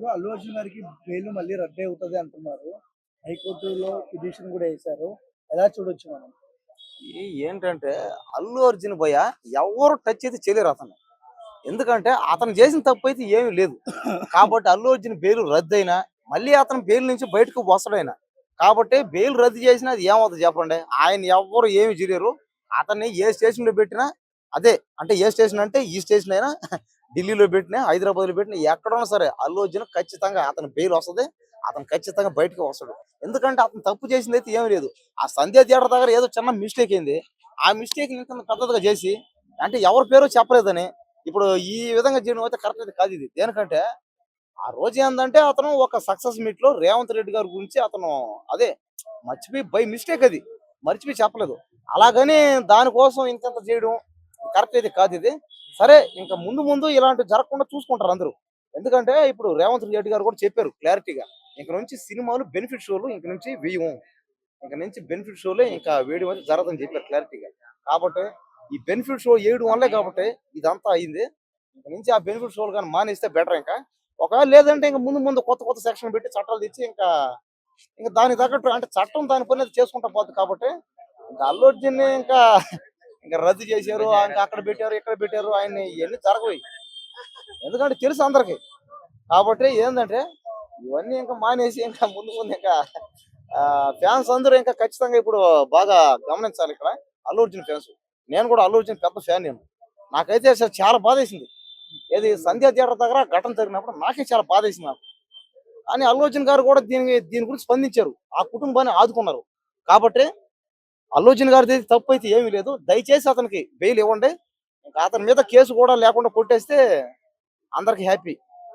ఇప్పుడు అల్లు అర్జున్ గారికి బెయిల్ మళ్ళీ రద్దు అవుతుంది అంటున్నారు. హైకోర్టులో పిటిషన్ కూడా వేశారు. ఎలా చూడొచ్చు మనం? ఏంటంటే అల్లు అర్జున్ భయ ఎవరు టచ్ అయితే చేయలేరు అతను ఎందుకంటే అతను చేసిన తప్పు అయితే ఏమీ లేదు. కాబట్టి అల్లు అర్జున్ బెయిల్ రద్దు అయినా మళ్ళీ అతను బెయిల్ నుంచి బయటకు వస్తాడైనా కాబట్టి బెయిల్ రద్దు చేసినా అది ఏమవుతుంది చెప్పండి? ఆయన ఎవ్వరు ఏమి చేయలేరు. అతన్ని ఏ స్టేషన్లో పెట్టినా అదే అంటే ఏ స్టేషన్ అంటే ఈ స్టేషన్ అయినా ఢిల్లీలో పెట్టినా హైదరాబాద్లో పెట్టినా ఎక్కడైనా సరే అల్లు అర్జున్ ఖచ్చితంగా అతని బెయిల్ వస్తుంది. అతను ఖచ్చితంగా బయటకు వస్తాడు. ఎందుకంటే అతను తప్పు చేసింది అయితే ఏమీ లేదు. ఆ సంధ్య థియేటర్ దగ్గర ఏదో చిన్న మిస్టేక్ అయింది. ఆ మిస్టేక్ ఇంత పెద్దదిగా చేసి అంటే ఎవరి పేరు చెప్పలేదని ఇప్పుడు ఈ విధంగా చేయడం అయితే కరెక్ట్ అయితే కాదు ఇది. దేనికంటే ఆ రోజు ఏంటంటే అతను ఒక సక్సెస్ మీట్లో రేవంత్ రెడ్డి గారి గురించి అతను అదే మర్చిపోయి బై మిస్టేక్ అది. మర్చిపోయి చెప్పలేదు. అలాగని దానికోసం ఇంత చేయడం కరెక్ట్ అయితే కాదు ఇది. సరే ఇంకా ముందు ముందు ఇలాంటి జరగకుండా చూసుకుంటారు అందరూ. ఎందుకంటే ఇప్పుడు రేవంత్ రెడ్డి గారు కూడా చెప్పారు క్లారిటీగా. ఇంక నుంచి సినిమాలు బెనిఫిట్ షోలు ఇంక నుంచి వేయము ఇంక నుంచి బెనిఫిట్ షోలే ఇంకా వేయడం అయితే జరగదని చెప్పారు క్లారిటీగా. కాబట్టి ఈ బెనిఫిట్ షో వేయడం వల్లే కాబట్టి ఇదంతా అయింది. ఇంక నుంచి ఆ బెనిఫిట్ షోలు కానీ మానేస్తే బెటర్ ఇంకా. ఒకవేళ లేదంటే ఇంకా ముందు ముందు కొత్త కొత్త సెక్షన్ పెట్టి చట్టాలు తెచ్చి ఇంకా ఇంకా దానికి తగ్గట్టు అంటే చట్టం దాని పని అది చేసుకుంటా పోతుంది కాబట్టి ఇంకా అల్లు అర్జున్ ఇంకా ఇంకా రద్దు చేశారు ఇంకా అక్కడ పెట్టారు ఇక్కడ పెట్టారు ఆయన ఇవన్నీ జరగవు. ఎందుకంటే తెలుసు అందరికి. కాబట్టి ఏంటంటే ఇవన్నీ ఇంకా మానేసి ఇంకా ముందు ముందు ఇంకా ఫ్యాన్స్ అందరూ ఇంకా ఖచ్చితంగా ఇప్పుడు బాగా గమనించాలి ఇక్కడ. అల్లు అర్జున్ ఫ్యాన్స్. నేను కూడా అల్లు అర్జున్ పెద్ద ఫ్యాన్ నేను. నాకైతే అసలు చాలా బాధ వేసింది ఏది సంధ్యా థియేటర్ దగ్గర ఘటన జరిగినప్పుడు నాకే చాలా బాధ వేసింది నాకు. కానీ అల్లు అర్జున్ గారు కూడా దీని దీని గురించి స్పందించారు. ఆ కుటుంబాన్ని ఆదుకున్నారు. కాబట్టి అల్లు గారిది తప్పు అయితే ఏమీ లేదు. దయచేసి అతనికి బెయిల్ ఇవ్వండి. ఇంకా అతని మీద కేసు కూడా లేకుండా కొట్టేస్తే అందరికి హ్యాపీ